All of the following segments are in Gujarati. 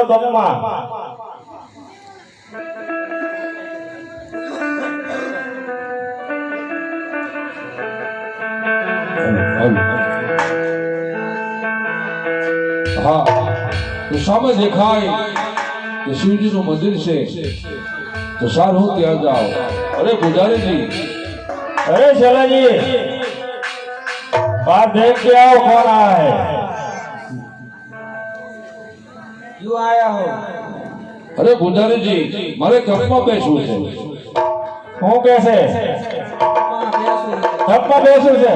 ગયો ભગમાં હા તો સામે મંદિર છે. તો સારું ત્યાં જાઓ અરે પૂજારીજી અરે શલાજી બાર દેખ કે આવો કોણ આ યુ આયા હો અરે ભુજારીજી મારે કપમાં બેસવું છે. હું કેસે કપમાં બેસવું છે?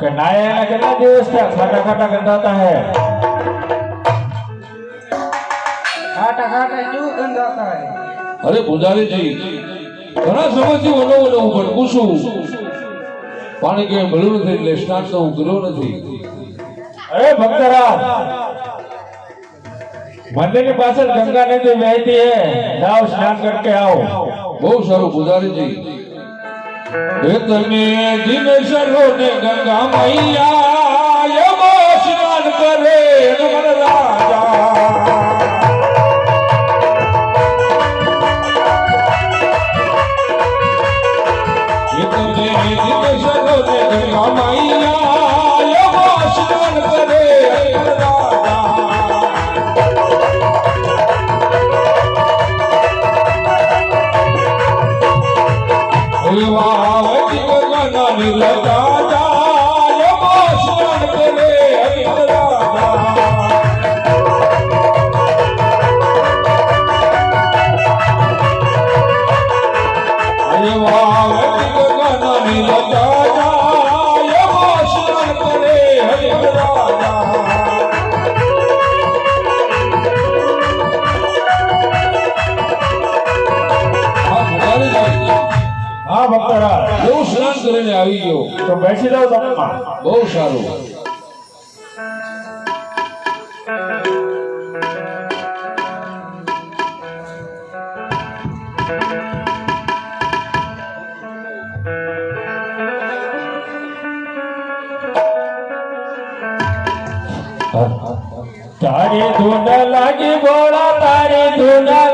કે નાયા કેટલા દિવસ થયા? ખાટા ખાટા ગંધાતા હે. ખાટા ખાટા ક્યું ગંધાતા હે? અરે ભુજારીજી ઘણા સમયથી ઓલો ઓલો હું ભડકું છું. પાણી કે મળ્યું નથી એટલે સ્નાન તો હું કર્યો નથી. અરે ભક્તરાજ मंदिर के पास गंगा नदी बहती है जाओ स्नान करके आओ बहुत सारू पुजारी जी इतने दिन सरो ने गंगा मैया यमो स्नान करे नमन राजा इतने दिन सरो ने गंगा मैया સારું. તારી ધૂન લાગી બોલા તારી ધૂન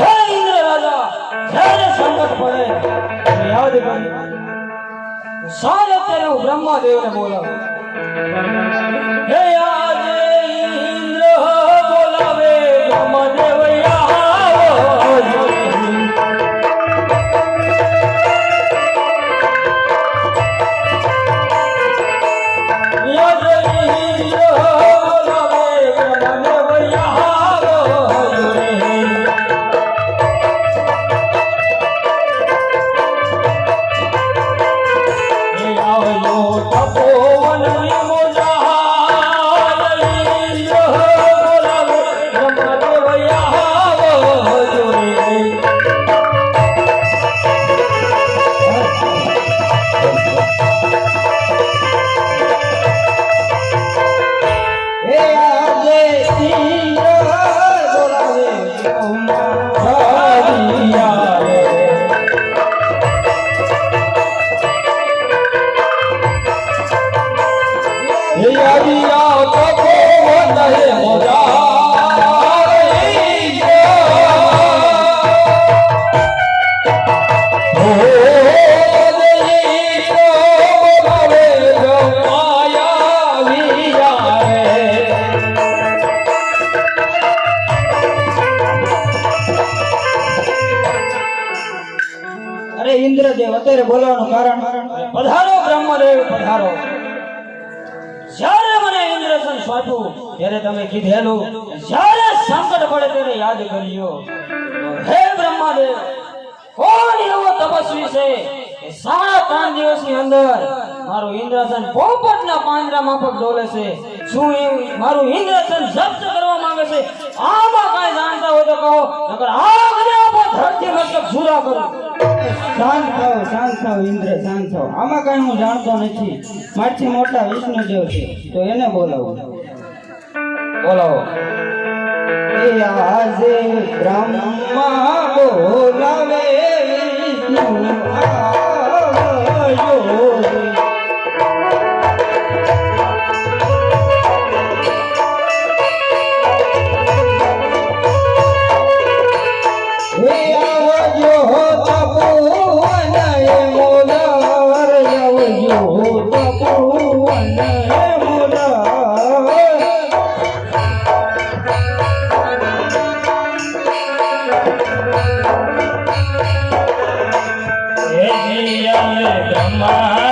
હે ઇન્દ્ર રાજા જ્યારે સંકટ પડે. યાદ કરી સાલ અત્યારે હું બ્રહ્માદેવને બોલાવું. હે આજે અત્યારે બોલાવાનું કારણ પધારો બ્રહ્મદેવ, પધારો. જ્યારે મને ઇન્દ્રસન સોંપ્યું ત્યારે તમે કીધેલું, જ્યારે સંકટ પડે ત્યારે યાદ કરજો. હે બ્રહ્માદેવ, કોણ એવો તપસ્વી છે સાડા ત્રણ દિવસની અંદર મારું ઇન્દ્રસન પોપટના પાંજરા માફક ડોલે છે? શું મારું ઇન્દ્રસન જપ્ત કરવા માંગે છે? આમાં કાંઈ જાણતા હોય તો કહો, નકર આગને આપો ધરતી મસ્તક સુરા કરું. શાંત થાવ શાંત થાવ ઇન્દ્ર, શાંત થાવ આમાં કઈ હું જાણતો નથી. મારથી મોટા વિષ્ણુદેવ છે. તો એને બોલાવો. બોલાવો. બ્રહ્મા બોલાવે વિષ્ણુ.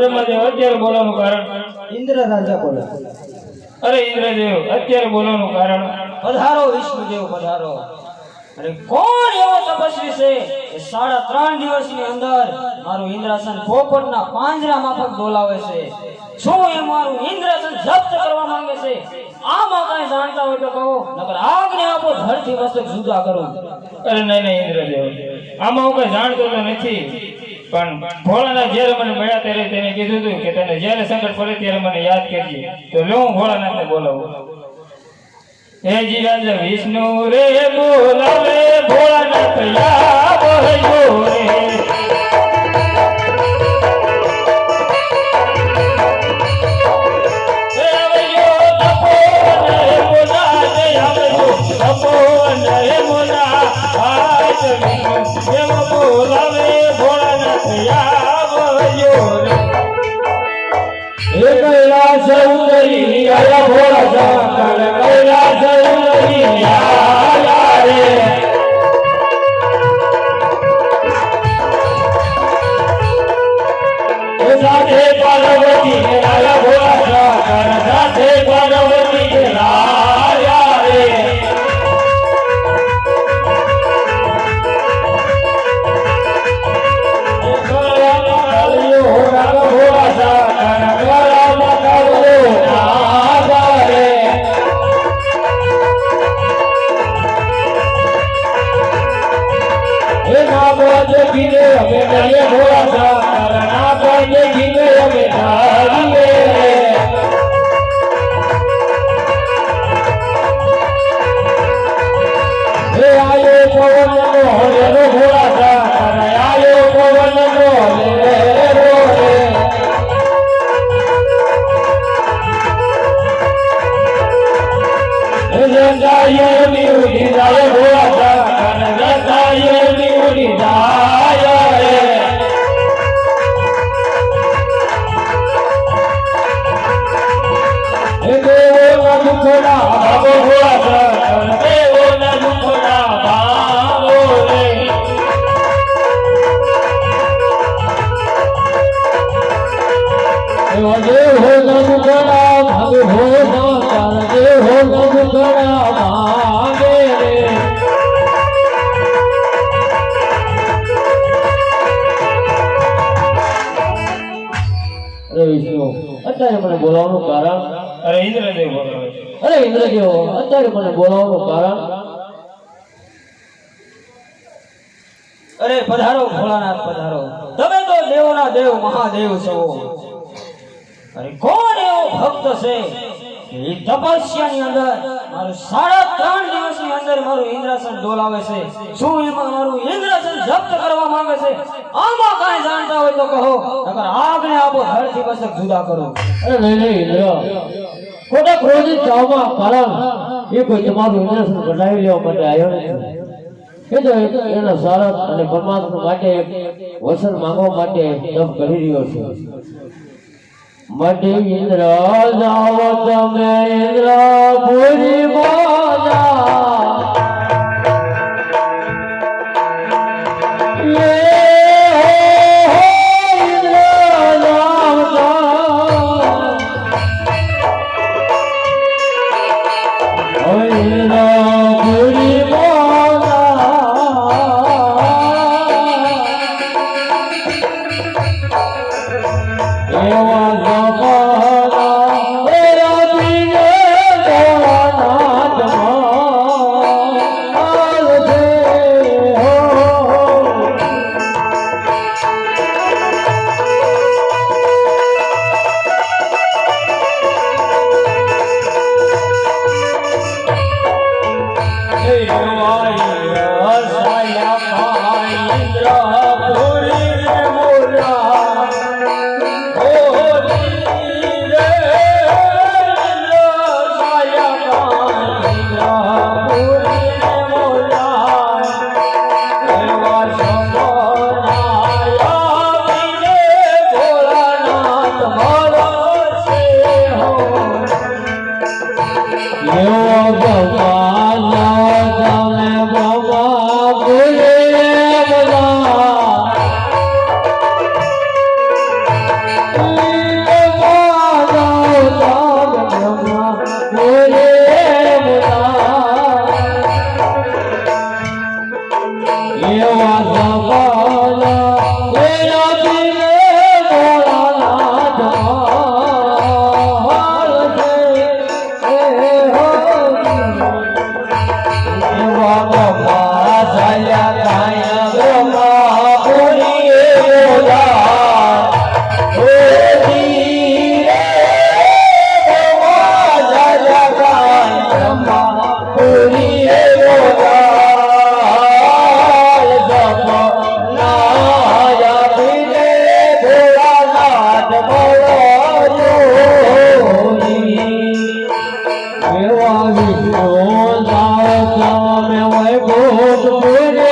બ્રહ્મદેવ અત્યારે બોલવાનું કારણ? ઇન્દ્ર રાજા બોલે. અરે ઇન્દ્રદેવ અત્યારે બોલવાનું કારણ? પધારો વિષ્ણુદેવ પધારો. અરે કોણ એવો તપસ્વી છે એ સાડા ત્રણ દિવસની અંદર મારું ઇન્દ્રાસન પોપટના પાંજરા માફક બોલાવે છે? શું એ મારું ઇન્દ્રાસન જપ્ત કરવા માંગે છે? આમાં કઈ જાણતા હોય તો કહો નકર આગને આપો ધરતી વસ્તુ જુદા કરો. અરે નહીં નહીં ઇન્દ્રદેવ. આમાં હું કઈ જાણતો નથી. પણ ભોળાનાથ જ્યારે મને મળ્યા ત્યારે તેને કીધું હતું કે તને જ્યારે સંકટ પડે ત્યારે મને યાદ કરજે. તો લો હું ભોળાનાથને બોલાવું. હે જી રાજા વિષ્ણુ રે બોલાવે, ભોળાનાથ હોય રે. હે કૈલાસ ઉતરી આયા ભોળા શંકર કૈલાસ ઉતરી આયા રે. નાગોજ અમે કરીએ હે બોલાવવાનું કારણ અરે પધારો ભોળાનાથ પધારો. તમે તો દેવોના દેવ મહાદેવ છો. અરે કોણ એવો ભક્ત છે એ તપસ્યાની અંદર મારું સાડા ત્રણ દિવસની અંદર મારું ઇન્દ્રાસન ડોલાવે છે? શું એમાં મારું ઇન્દ્રાસન જપ્ત કરવા માંગે છે? આમાં કાંઈ જાણતા હોય તો કહો નકર આગને આપો ધરતી પાસે જુદા કરો. અરે નહીં ઇન્દ્ર ખોટા ક્રોધિત ચાવમાં કારણ એ કોઈ તમારું ઇન્ટરેસ્ટ ઘટાવી લેવા માટે આવ્યો નથી. એના સારથ અને પરમાત્મા માટે વસન માંગવા માટે કરી રહ્યો છે. માટે ઇન્દ્ર જાઓ તમે ઇન્દ્ર પૂરી મોજા પૂરી Oh, oh, oh,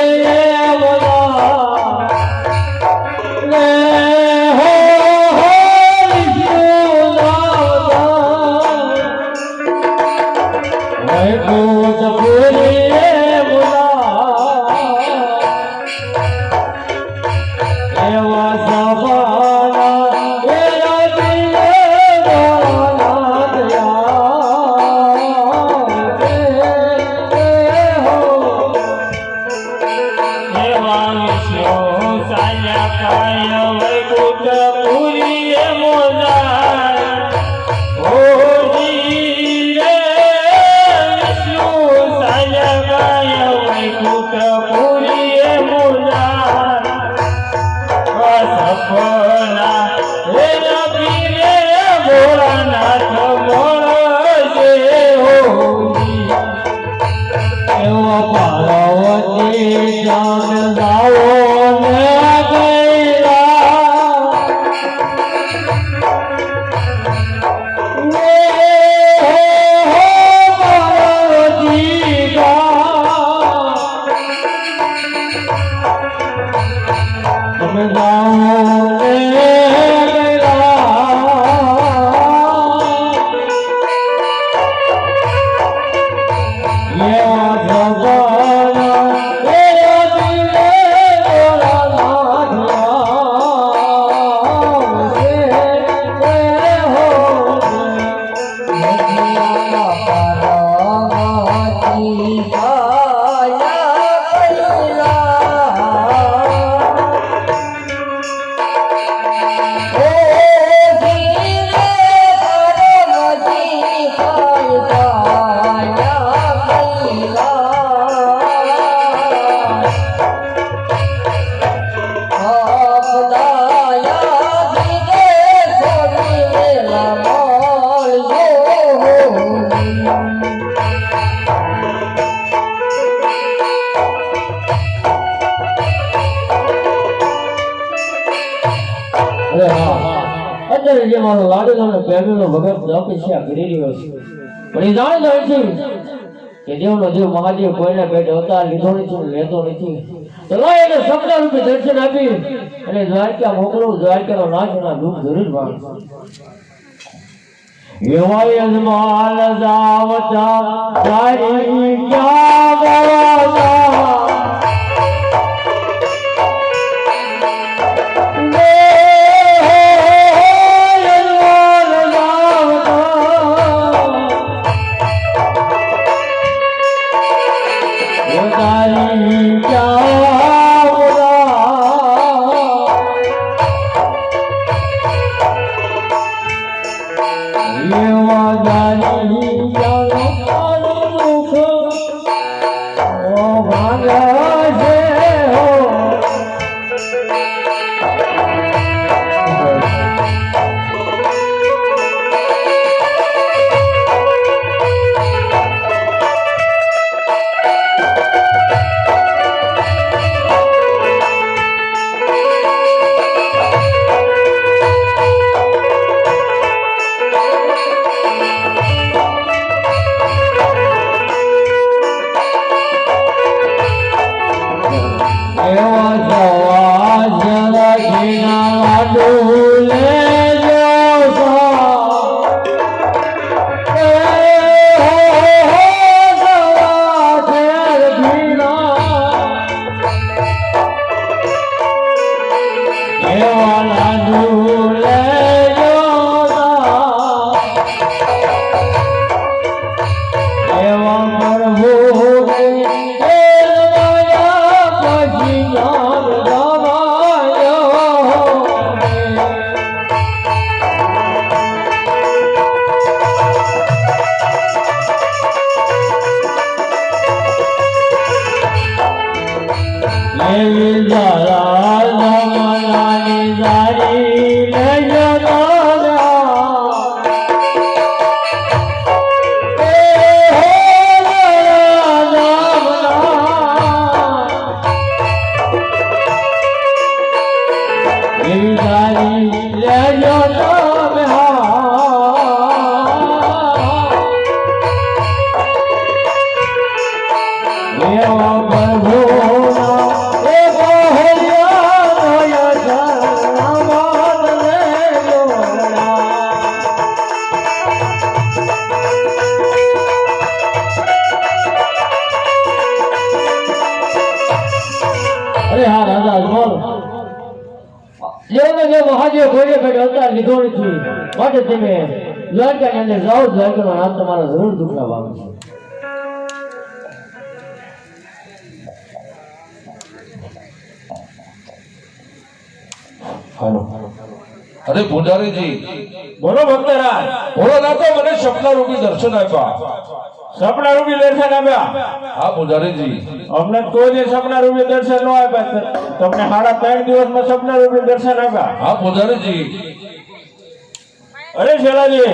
મારો લાડેલો ને પ્રેમીનો ભગત તપસ્યા કરી રહ્યો પણ એ જાણે જાય છે કે દેવનો દેવ મહાદેવ કોઈને પેટ અવતાર લીધો નથી લેતો નથી. તો લો એને શબ્દ રૂપે દર્શન આપી અને દ્વારકા મોકલો, દ્વારકાનો નાથ એના દુઃખ જરૂર ભાગ એવા યજમાન જાવતા તારી ક્યાં મહાદેવ કોઈને પેટ અવતાર લીધો નથી માટે તમે દ્વારકાની અંદર જાઓ દ્વારકાનો નામ તમારા જરૂર દુખના પામે છે અરે પૂજારીજી બોલો ભક્તરાજ. બોલો ના તો મને સપના રૂપી દર્શન આપ્યા. સપના રૂપી દર્શન આપ્યા? હા પૂજારીજી અમને કોઈ સપના રૂપી દર્શન ન આપ્યા. તમને સાડા ત્રણ દિવસમાં સપના રૂપી દર્શન આપ્યા? હા પૂજારીજી અરે શેલાજી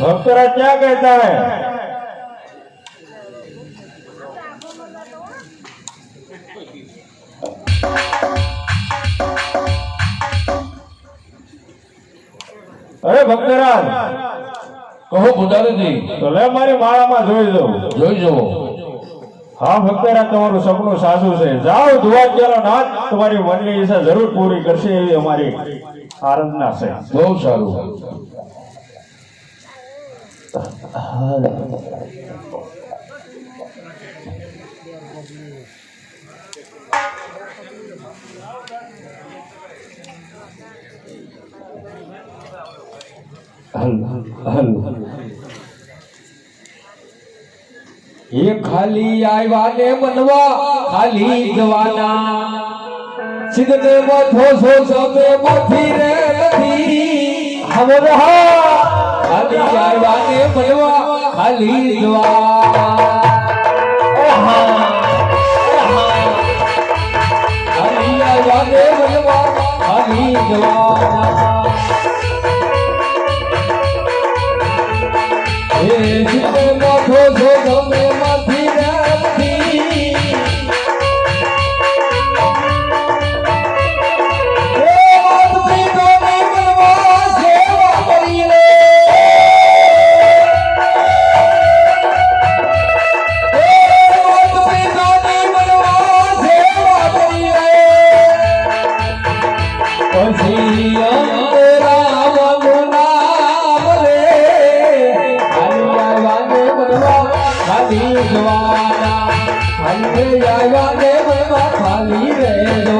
ભક્તરાજ ક્યાં કહેતા હે? Thank you. અરે ભક્તરાજ. કહો પુજારીજી તો લે મારી માળામાં જોઈ જવું. જોઈ જવો. હા ભક્તરાજ તમારું સપનું સાસુ છે. જાઓ ધુવાજ્યાનો નાથ તમારી મનની ઈચ્છા જરૂર પૂરી કરશે એવી અમારી આરાધના છે. બહુ સારું. એ ખાલી આવ્યા ને બનવા ખાલી જવાના સિદ્ધને મથો છો સમે મથી રે નથી હમર હા ખાલી આવ્યા ને બનવા ખાલી જવા ખાલી આવ્યા ને બનવા ખાલી જવા Yeah.